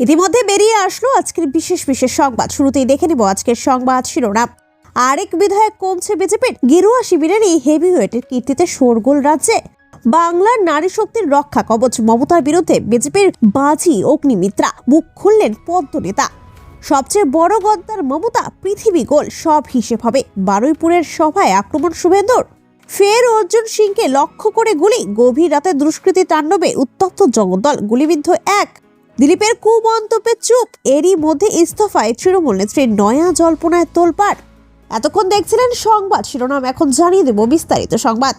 ইতিমধ্যে বেরিয়ে আসলো আজকের বিশেষ বিশেষ সংবাদ। শুরুতেই দেখে নেব আজকের সংবাদ শিরোনাম। আরেক বিধায়ক কমছে বিজেপির। গেরুয়া শিবিরের এই হেভিওয়েটের কীর্তিতে শোরগোল রাজ্যে। বাংলার নারী শক্তির রক্ষা কবচ মমতার বিরুদ্ধে বিজেপির বাজি অগ্নিমিত্রা। মুখ খুললেন পদ্ম নেতা সবচেয়ে বড় গদ্দার মমতা, পৃথিবী গোল, সব হিসেব হবে বারুইপুরের সভায় আক্রমণ শুভেন্দুর। ফের অর্জুন সিংকে লক্ষ্য করে গুলি। গভীর রাতে দুষ্কৃতী তাণ্ডবে উত্তপ্ত জগদ্দল গুলিবিদ্ধ এক। দিলীপের কুমন্তব্যে চুপ। এরই মধ্যে ইস্তফায় তৃণমূল নেত্রীর নয়া জল্পনায় তোলপাড়। এতক্ষণ দেখছিলেন সংবাদ, শিরোনাম এখন জানিয়ে দেব বিস্তারিত সংবাদ।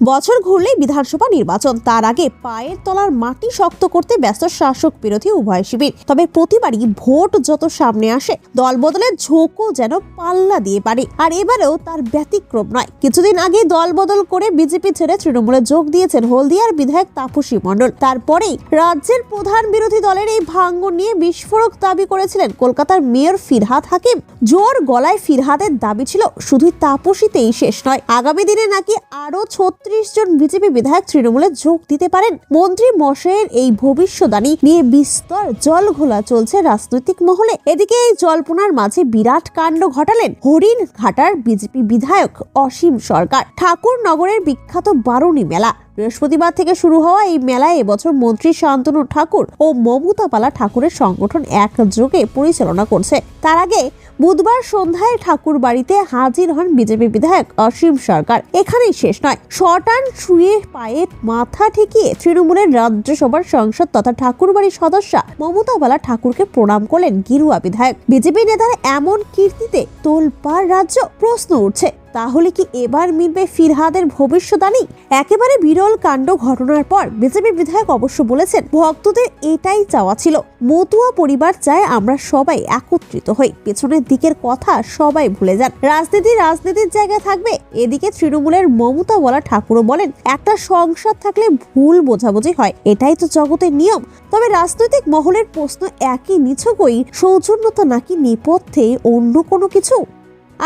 বছর ঘুরলেই বিধানসভা নির্বাচন। তার আগে পায়ের তলার মাটি শক্ত করতে ব্যস্ত শাসক বিরোধী উভয় শিবির। তবে প্রতিবারই ভোট যত সামনে আসে, দল বদলের ঝোঁকও যেন পাল্লা দিয়ে পারে আর এবারেও তার ব্যতিক্রম নয়। কিছুদিন আগে দল বদল করে বিজেপি ছেড়ে তৃণমূলে যোগ দিয়েছেন হলদিয়ার বিধায়ক তাপসী মণ্ডল। তারপরেই রাজ্যের প্রধান বিরোধী দলের এই ভাঙ্গন নিয়ে বিস্ফোরক দাবি করেছিলেন কলকাতার মেয়র ফিরহাদ হাকিম। জোর গলায় ফিরহাদের দাবি ছিল শুধু তাপসীতেই শেষ নয়। আগামী দিনে নাকি আরও ছত্রিশ জন বিজেপি বিধায়ক তৃণমূলে যোগ দিতে পারেন। মন্ত্রী মশাইয়ের এই ভবিষ্যবাণী নিয়ে বিস্তর জল ঘোলা চলছে রাজনৈতিক মহলে। এদিকে এই জল্পনার মাঝে বিরাট কাণ্ড ঘটালেন হরিণ ঘাটার বিজেপি বিধায়ক অসীম সরকার। ঠাকুর নগরের বিখ্যাত বারুণী মেলা। বৃহস্পতিবার থেকে শুরু হওয়া এই মেলায় এবছর মন্ত্রী শান্তনু ঠাকুর ও মমতা পালা ঠাকুরের সংগঠন একযোগে পরিচালনা করছে। তার আগে বুধবার সন্ধ্যায় ঠাকুর বাড়িতে হাজির হন বিজেপি বিধায়ক অসীম সরকার। এখানেই শেষ নয়, শটান শুয়ে পায়ে মাথা ঠেকিয়ে তৃণমূলের রাজ্যসভার সংসদ তথা ঠাকুরবাড়ির সদস্যা মমতা বালা ঠাকুরকে প্রণাম করলেন গিরুয়া বিধায়ক। বিজেপি নেতার এমন কীর্তিতে তোলপাড় রাজ্য প্রশ্ন উঠছে। তাহলে কি এবার মিলবে ফিরহাদের ভবিষ্যৎবাণী একেবারে বিরল কাণ্ড ঘটনার পর বিজেপি বিধায়ক অবশ্য বলেছেন, ভক্তদের এটাই চাওয়া ছিল। মতুয়া পরিবার চায় আমরা সবাই একত্রিত হই। পেছনের দিকের কথা সবাই ভুলে যান। রাজনীতি রাজনীতির জায়গায় থাকবে। এদিকে তৃণমূলের মমতা বলা ঠাকুরও বলেন, একটা সংসার থাকলে ভুল বোঝাবুঝি হয়। এটাই তো জগতের নিয়ম। তবে রাজনৈতিক মহলের প্রশ্ন একই নিছকই। সৌজন্যতা নাকি নেপথ্যে অন্য কোনো কিছু?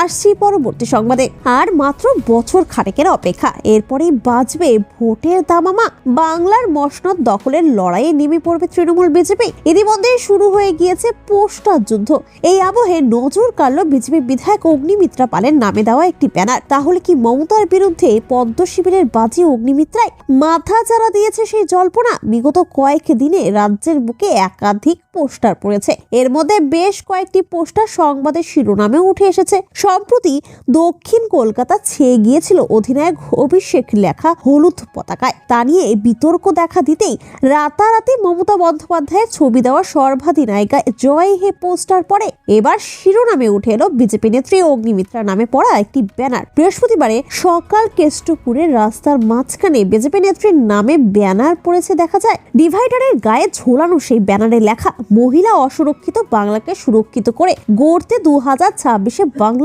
আসছি পরবর্তী সংবাদে। আর মাত্র বছর খানেকের অপেক্ষা। এরপরেই বাজবে ভোটের দামামা। বাংলার মসনদ দখলের লড়াইয়ে নেমে পড়বে তৃণমূল বিজেপি। ইতিমধ্যে শুরু হয়ে গিয়েছে পোস্টার যুদ্ধ। এই আবহে নজর কাড়ল বিজেপি বিধায়ক অগ্নিমিত্রা পালের নামে দেওয়া একটি ব্যানার। তাহলে কি মমতার বিরুদ্ধে পদ্ম শিবিরের বাজি অগ্নিমিত্রায় মাথা চারা দিয়েছে সেই জল্পনা? বিগত কয়েক দিনে রাজ্যের বুকে একাধিক পোস্টার পড়েছে। এর মধ্যে বেশ কয়েকটি পোস্টার সংবাদের শিরোনামে উঠে এসেছে। সম্প্রতি দক্ষিণ কলকাতা ছেয়ে গিয়েছিল অধিনায়ক অভিষেক লেখা হলুদ পতাকায়। তা নিয়ে বিতর্ক দেখা দিতেই রাতারাতি মমতা বন্দ্যোপাধ্যায়ের ছবি দেওয়া সর্বাধিনায়িকা জয় হে পোস্টার পরে এবার শিরোনামে উঠে এলো বিজেপি নেত্রী অগ্নিমিত্রা নামে পড়া একটি ব্যানার। বৃহস্পতিবারে সকাল কেষ্টপুরের রাস্তার মাঝখানে বিজেপি নেত্রীর নামে ব্যানার পড়েছে দেখা যায়। ডিভাইডারের গায়ে ঝোলানো সেই ব্যানারে লেখা, মহিলা অসুরক্ষিত বাংলাকে সুরক্ষিত করে গড়তে দু হাজার ছাব্বিশে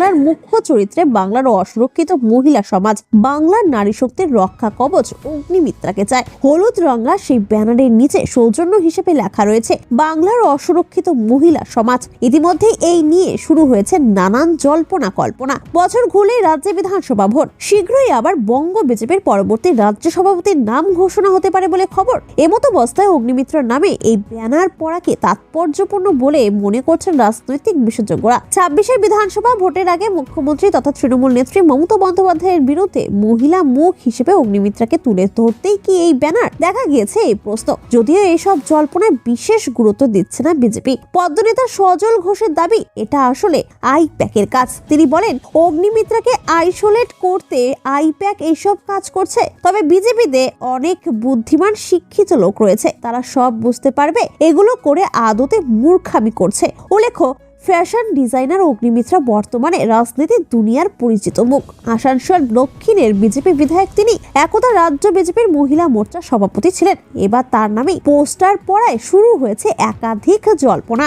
বাংলার মুখ্য চরিত্রে বাংলার অসুরক্ষিত মহিলা সমাজ বাংলার নারী শক্তির রক্ষা কবচ অগ্নিমিত্রাকে চায়। হলুদ রঙা সেই ব্যানারের নিচে সৌজন্য হিসেবে লেখা রয়েছে, বাংলার অসুরক্ষিত মহিলা সমাজ। ইতিমধ্যে এই নিয়ে শুরু হয়েছে নানান জল্পনা কল্পনা। বছর ঘুরলে রাজ্যে বিধানসভা ভোট। শীঘ্রই আবার বঙ্গ বিজেপির পরবর্তী রাজ্য সভাপতির নাম ঘোষণা হতে পারে বলে খবর। এমতো অবস্থায় অগ্নিমিত্রার নামে এই ব্যানার পড়াকে তাৎপর্যপূর্ণ বলে মনে করছেন রাজনৈতিক বিশেষজ্ঞরা। ছাব্বিশের বিধানসভা ভোটের আগে মুখ্যমন্ত্রী তথা তৃণমূল নেত্রী মমতা বন্দ্যোপাধ্যায়ের বিরুদ্ধে মহিলা মুখ হিসেবে অগ্নিমিত্রাকে তুলে ধরতেই কি এই ব্যানার? দেখা গিয়েছে এই প্রশ্ন। যদিও এইসব জল্পনায় বিশেষ গুরুত্ব দিচ্ছে না বিজেপি। পদ্মনেতা সজল ঘোষের দাবি, এটা আসলে আই প্যাকের কাজ। তিনি বলেন, অগ্নিমিত্রাকে আইসোলেট করতে আই প্যাক এইসব কাজ করছে। তবে বিজেপিতে অনেক বুদ্ধিমান শিক্ষিত লোক রয়েছে। তারা সব বুঝতে পারবে। এগুলো করে আদতে মূর্খামি করছে। উল্লেখ্য ফ্যাশন ডিজাইনার অগ্নিমিত্রা বর্তমানে রাজনীতির দুনিয়ার পরিচিত মুখ। আসানসোল দক্ষিণের বিজেপি বিধায়ক তিনি একদা রাজ্য বিজেপির মহিলা মোর্চার সভাপতি ছিলেন। এবার তার নামে পোস্টার পড়ায় শুরু হয়েছে একাধিক জল্পনা।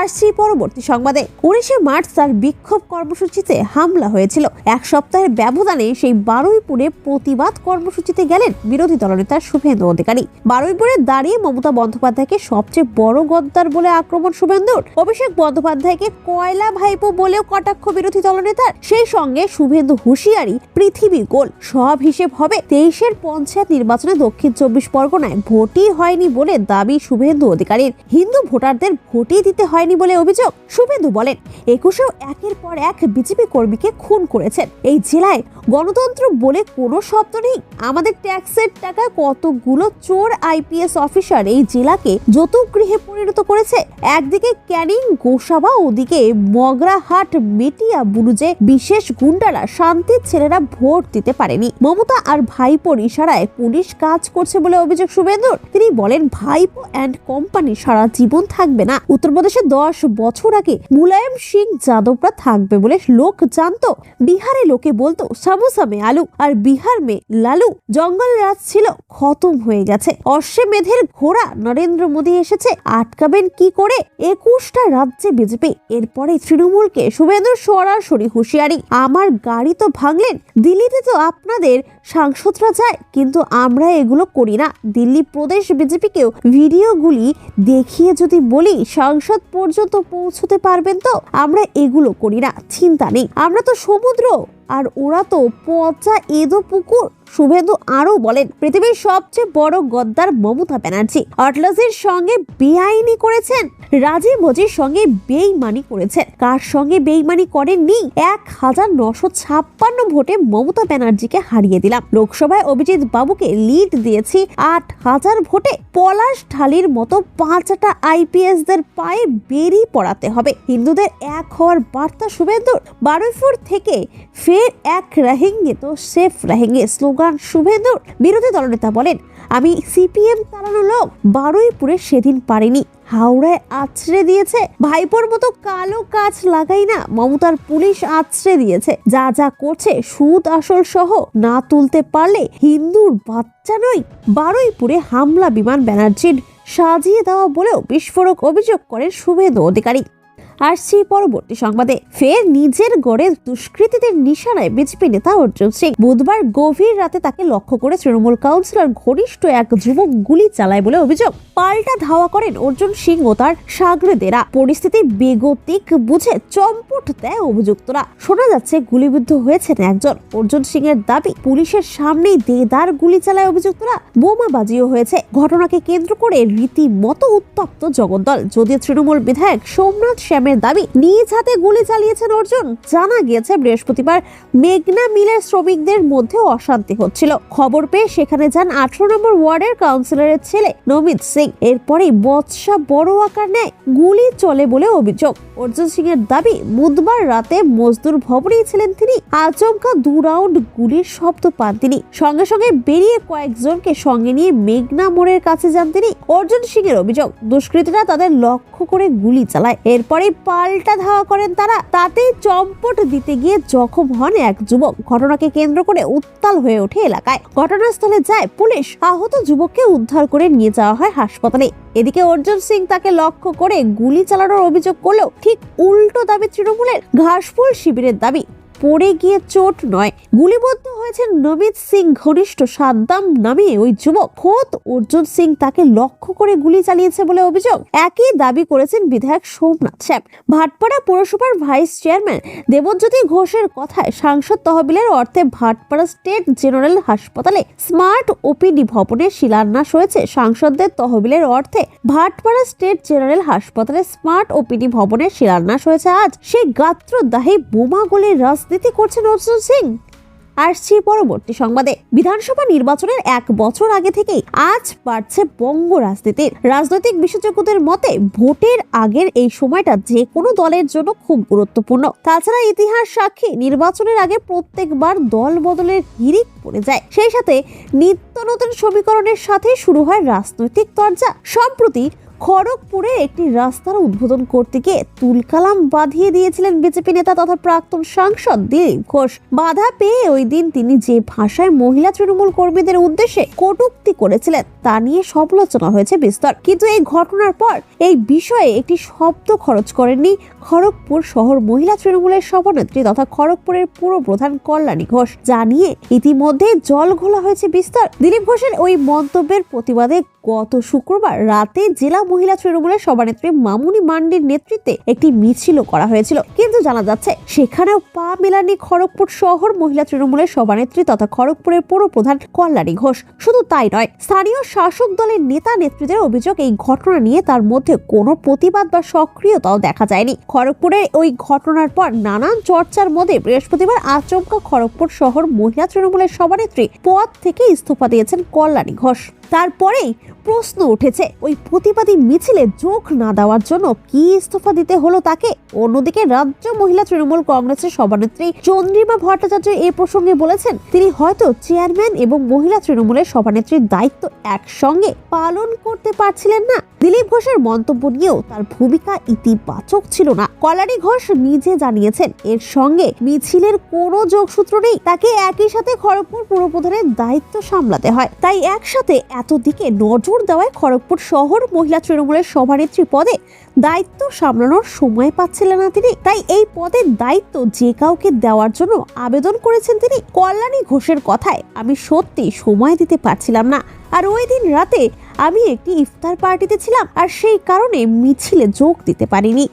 আসছি পরবর্তী সংবাদে উনিশে মার্চ তার বিক্ষোভ কর্মসূচিতে হামলা হয়েছিল। এক সপ্তাহের ব্যবধানে সেই বারুইপুরে প্রতিবাদ কর্মসূচিতে গেলেন বিরোধী দলনেতা শুভেন্দু অধিকারী। বারুইপুরে দাঁড়িয়ে মমতা বন্দ্যোপাধ্যায়কে সবচেয়ে বড় গদ্দার বলে আক্রমণ শুভেন্দুর। অভিষেক বন্দ্যোপাধ্যায়কে কয়লা ভাইপো বলেও কটাক্ষ বিরোধী দলনেতার। সেই সঙ্গে শুভেন্দু হুঁশিয়ারি, পৃথিবী গোল, সব হিসেব হবে তেইশের পঞ্চায়েত নির্বাচনে দক্ষিণ চব্বিশ পরগনায়। ভোটই হয়নি বলে দাবি শুভেন্দু অধিকারীর। হিন্দু ভোটারদের ভোটই দিতে হয়নি বলে অভিযোগ শুভেন্দু বলেন। একুশেও একের পর এক বিজেপি কর্মীকে খুন করেছেন। এই জেলায় গণতন্ত্র বলে কোনো শব্দ নেই। আমাদের ট্যাক্সের টাকা কতগুলো চোর আইপিএস অফিসার এই জেলাকে যৌতুকগৃহে পরিণত করেছে। একদিকে ক্যানিং, গোসাবা, ওদিকে মগরাহাট, মেটিয়া, বুরুজে বিশেষ গুন্ডারা শান্তির ছেলেরা ভোট দিতে পারেনি। মমতা আর ভাইপোর ইশারায় পুলিশ কাজ করছে বলে অভিযোগ শুভেন্দুর। তিনি বলেন, ভাইপো অ্যান্ড কোম্পানি সারা জীবন থাকবে না। উত্তরপ্রদেশে দশ বছর আগে মুলায়ম সিং যাদবরা থাকবে বলে লোক জানতো। বিহারে লোকে বলতো সামোসা মে আলু। আর বিহার মে লালু। জঙ্গল রাজ ছিল, খতম হয়ে গেছে। অশ্বে মেধের ঘোড়া নরেন্দ্র মোদী এসেছে। আটকাবেন কি করে? একুশটা রাজ্যে বিজেপি। এরপরে তৃণমূলকে শুভেন্দু সরাসরি হুঁশিয়ারি। আমার গাড়ি তো ভাঙলেন। দিল্লিতে তো আপনাদের সাংসদরা যায়, কিন্তু আমরা এগুলো করি না। দিল্লি প্রদেশ বিজেপিকেও ভিডিওগুলি দেখিয়ে যদি বলি, সাংসদ পর্যন্ত পৌঁছতে পারবেন তো? আমরা এগুলো করি না চিন্তা নেই। আমরা তো সমুদ্র। আর ওরা তো পচা এদো পুকুর শুভেন্দু আরও বলেন, পৃথিবীর সবচেয়ে বড় গদ্দার মমতা ব্যানার্জি। আটলাসের সঙ্গে বেআইনি করেছেন, রাজীব মজির সঙ্গে বেইমানি করেছেন। কার সঙ্গে বেইমানি করেননি? এক হাজার নশো ছাপ্পান্ন ভোটে মমতা ব্যানার্জিকে হারিয়ে দিলাম। লোকসভায় অভিজিৎ বাবুকে লিড দিয়েছি আট হাজার ভোটে। পলাশ ঢালির মতো পাঁচটা আইপিএস দের পায়ে বেরি পড়াতে হবে। হিন্দুদের এক হওয়ার বার্তা শুভেন্দুর বারুইপুর থেকে ফের এক রাহেঙ্গে, তো সেফ রাহেঙ্গে, স্লোগান শুভেন্দুর বিরোধী দলনেতা বলেন, আমি সিপিএম চালানো লোক, বারুইপুরে সেদিন পারিনি। হাওড়ায় আছড়ে দিয়েছে, ভাইপোর মতো কালো কাজ লাগাই না, মমতার পুলিশ আছড়ে দিয়েছে। যা যা করছে, সুদ আসল সহ, না তুলতে পারলে হিন্দুর বাচ্চা নই। বারুইপুরে হামলা, বিমান, ব্যানার্জির সাজিয়ে দেওয়া বলেও বিস্ফোরক অভিযোগ করেন শুভেন্দু অধিকারী। আসছি পরবর্তী সংবাদে ফের নিজের গড়ে দুষ্কৃতীদের নিশানায় বিজেপি নেতা অর্জুন সিং বুধবার গভীর রাতে তাকে লক্ষ্য করে তৃণমূল কাউন্সিলর ঘনিষ্ঠ এক যুবক গুলি চালায় বলে অভিযোগ। পাল্টা ধাওয়া করেন অর্জুন সিং ও তার সাগরেদেরা। পরিস্থিতি বেগতিক বুঝে চম্পট দেয় অভিযুক্তরা। শোনা যাচ্ছে গুলিবিদ্ধ হয়েছেন একজন। অর্জুন সিং এর দাবি, পুলিশের সামনেই দেদার গুলি চালায় অভিযুক্তরা। বোমাবাজিও হয়েছে। ঘটনাকে কেন্দ্র করে রীতিমতো উত্তপ্ত জগদ্দল। যদিও তৃণমূল বিধায়ক সোমনাথ শ্যামের দাবি, নিজ হাতে গুলি চালিয়েছেন অর্জুন। জানা গিয়েছে, বৃহস্পতিবার মেঘনা মিলের শ্রমিকদের মধ্যে অশান্তি হচ্ছিল। খবর পেয়ে সেখানে যান আঠারো নম্বর ওয়ার্ডের কাউন্সিলরের ছেলে নমিত সিং। এরপরেই বৎসা বড় আকার নেয়, গুলি চলে বলে অভিযোগ। অর্জুন সিং এর দাবি, বুধবার রাতে মজদুর ভবনেই ছিলেন তিনি। আচমকা দু রাউন্ড গুলির শব্দ পান তিনি। সঙ্গে সঙ্গে বেরিয়ে কয়েকজনকে সঙ্গে নিয়ে মেঘনা মোড়ের কাছে যান তিনি। অর্জুন সিং এর অভিযোগ, দুষ্কৃতীরা তাদের লক্ষ্য করে গুলি চালায়। এরপরে পাল্টা ধাওয়া করেন তারা। তাতেই চম্পট দিতে গিয়ে জখম হন এক যুবক। ঘটনাকে কেন্দ্র করে উত্তাল হয়ে ওঠে এলাকায়। ঘটনাস্থলে যায় পুলিশ। আহত যুবককে উদ্ধার করে নিয়ে যাওয়া হয় হাসপাতালে। এদিকে অর্জুন সিং তাকে লক্ষ্য করে গুলি চালানোর অভিযোগ করলেও ঠিক উল্টো দাবি তৃণমূলের। ঘাসফুল শিবিরের দাবি। পড়ে গিয়ে চোট নয়। গুলিবদ্ধ হয়েছেন নমিত সিং ঘনিষ্ঠ সাদ্দাম নামে ওই যুবক। খোদ অর্জুন সিং তাকে লক্ষ্য করে গুলি চালিয়েছে বলে অভিযোগ। একই দাবি করেছেন বিধায়ক সোমনাথ শ্যাম ভাটপাড়া পৌরসভার ভাইস চেয়ারম্যান দেবজ্যোতি ঘোষের কথায় সাংসদ তহবিলের অর্থে ভাটপাড়া স্টেট জেনারেল হাসপাতালে স্মার্ট ওপিডি ভবনের শিলান্যাস হয়েছে। সাংসদদের তহবিলের অর্থে ভাটপাড়া স্টেট জেনারেল হাসপাতালে স্মার্ট ওপিডি ভবনের শিলান্যাস হয়েছে আজ। সেই গাত্রদাহী বোমা গলির রাজনীতি করছেন অর্জুন সিং। আসছি পরবর্তী সংবাদে। বিধানসভা নির্বাচনের এক বছর আগে থেকেই আজ বাড়ছে বঙ্গ রাজনীতির। রাজনৈতিক বিশেষজ্ঞদের মতে, ভোটের আগের এই সময়টা যে কোনো দলের জন্য খুব গুরুত্বপূর্ণ। তাছাড়া ইতিহাস সাক্ষী, নির্বাচনের আগে প্রত্যেকবার দল বদলের হিরিক পড়ে যায়। সেই সাথে নিত্য নতুন সমীকরণের সাথে শুরু হয় রাজনৈতিক তরজা সম্প্রতি খড়গপুরে একটি রাস্তার উদ্বোধন করতে গিয়ে তুলকালাম বাঁধিয়ে দিয়েছিলেন বিজেপি নেতা তথা প্রাক্তন সাংসদ দিলীপ ঘোষ। বাধা পেয়ে ওই দিন তিনি যে ভাষায় মহিলা তৃণমূল কর্মীদের উদ্দেশ্যে কটূক্তি করেছিলেন, তা নিয়ে সমালোচনা হয়েছে বিস্তর। কিন্তু এই ঘটনার পর এই বিষয়ে একটি শব্দ খরচ করেননি খড়গপুর শহর মহিলা তৃণমূলের সভানেত্রী তথা খড়গপুরের পুরো প্রধান কল্যাণী ঘোষ। জানিয়ে ইতিমধ্যে জল ঘোলা হয়েছে বিস্তর। দিলীপ ঘোষের ওই মন্তব্যের প্রতিবাদে গত শুক্রবার রাতে জেলা মহিলা তৃণমূলের সভানেত্রী মামুনি মান্ডির নেতৃত্বে একটি মিছিলও করা হয়েছিল। কিন্তু জানা যাচ্ছে, সেখানেও পা মেলানি খড়গপুর শহর মহিলা তৃণমূলের সভানেত্রী তথা খড়গপুরের পৌর প্রধান কল্যাণী ঘোষ। শুধু তাই নয়, স্থানীয় শাসক দলের নেতা নেত্রীদের অভিযোগ এই ঘটনা নিয়ে তার মধ্যে কোনো প্রতিবাদ বা সক্রিয়তাও দেখা যায়নি। খড়গপুরের ওই ঘটনার পর নানান চর্চার মধ্যে বৃহস্পতিবার আচমকা খড়গপুর শহর মহিলা তৃণমূলের সভানেত্রী পদ থেকে ইস্তফা দিয়েছেন কল্যাণী ঘোষ। তারপরেই প্রশ্ন উঠেছে, ওই প্রতিবাদী মিছিলে যোগ না দেওয়ার জন্য কি ইস্তফা দিতে হলো তাকে? অন্যদিকে রাজ্য মহিলা তৃণমূল কংগ্রেসের সভানেত্রী চন্দ্রিমা ভট্টাচার্য এ প্রসঙ্গে বলেছেন, তিনি হয়তো চেয়ারম্যান এবং মহিলা তৃণমূলের সভানেত্রীর দায়িত্ব একসঙ্গে পালন করতে পারছিলেন না। দিলীপ ঘোষের মন্তব্য নিয়েও তার ভূমিকা ইতিবাচক ছিল না। কল্যাণী ঘোষ নিজে জানিয়েছেন, এর সঙ্গে মিছিলের কোনো যোগসূত্র নেই, তাকে একই সাথে খড়গপুর পুরপ্রধানের দায়িত্ব সামলাতে হয়। তাই একসাথে এত দিকে নজর দেওয়ায় খড়গপুর শহর মহিলা তৃণমূলের সভানেত্রী পদে দায়িত্ব সামলানোর সময় পাচ্ছিলেন না তিনি। তাই এই পদের দায়িত্ব যে কাউকে দেওয়ার জন্য আবেদন করেছেন তিনি, কল্যাণী ঘোষের কথায়, আমি সত্যি সময় দিতে পারছিলাম না। আর ওই দিন রাতে আমি একটি ইফতার পার্টিতে ছিলাম, আর সেই কারণে মিছিলে যোগ দিতে পারিনি।